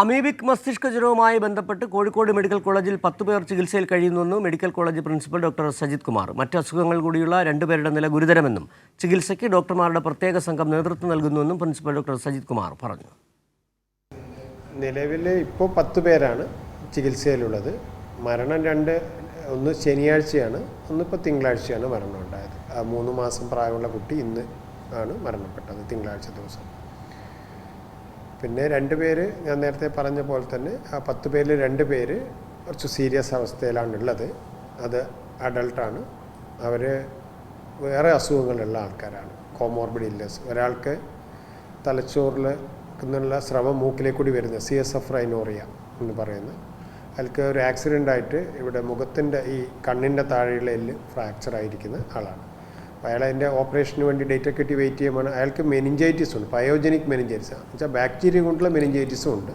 Amoebic മസ്തിഷ്ക ജ്വരവുമായി ബന്ധപ്പെട്ട് Kozhikode medical കോളേജിൽ പത്ത് പേർ ചികിത്സയിൽ കഴിയുന്നുവെന്ന് medical college principal doctor Sajith Kumar. മറ്റ് അസുഖങ്ങൾ കൂടിയുള്ള രണ്ടുപേരുടെ നില ഗുരുതരമെന്നും ചികിത്സയ്ക്ക് ഡോക്ടർമാരുടെ പ്രത്യേക സംഘം നേതൃത്വം നൽകുന്നുവെന്നും പ്രിൻസിപ്പൽ ഡോക്ടർ സജിത് കുമാർ പറഞ്ഞു. നിലവിൽ ഇപ്പോൾ പത്ത് പേരാണ് ചികിത്സയിലുള്ളത്. മരണം രണ്ട് ഒന്ന് ശനിയാഴ്ചയാണ് ഒന്നിപ്പോൾ തിങ്കളാഴ്ചയാണ് മരണം ഉണ്ടായത് മൂന്ന് മാസം പ്രായമുള്ള കുട്ടി ഇന്ന് ആണ് മരണപ്പെട്ടത് തിങ്കളാഴ്ച ദിവസം. പിന്നെ രണ്ട് പേര് ഞാൻ നേരത്തെ പറഞ്ഞ പോലെ തന്നെ ആ പത്ത് പേരിൽ രണ്ട് പേര് കുറച്ച് സീരിയസ് അവസ്ഥയിലാണ് ഉള്ളത്. അത് അഡൾട്ടാണ് അവർ വേറെ അസുഖങ്ങളുള്ള ആൾക്കാരാണ്. കോമോർബിഡ് ഇല്ലസ് ഒരാൾക്ക് തലച്ചോറിൽ നിന്നുള്ള ശ്രമം മൂക്കിലേക്ക് കൂടി വരുന്ന സി എസ് എഫ് റൈനോറിയ എന്ന് പറയുന്ന അയാൾക്ക് ഒരു ആക്സിഡന്റ് ആയിട്ട് ഇവിടെ മുഖത്തിന്റെ ഈ കണ്ണിന്റെ താഴെയുള്ള എല്ല് ഫ്രാക്ചർ ആയിരിക്കുന്ന ആളാണ്. അപ്പോൾ അയാൾ അതിന്റെ ഓപ്പറേഷന് വേണ്ടി ഡേറ്റ് ഒക്കെ വെയിറ്റ് ചെയ്യുമ്പോൾ അയാൾക്ക് മെനിഞ്ചൈറ്റിസ് ഉണ്ട്. പയോജനിക് മെനിഞ്ചൈറ്റിസ് എന്ന് വെച്ചാൽ ബാക്ടീരിയ കൊണ്ടുള്ള മെനിഞ്ചൈറ്റിസും ഉണ്ട്.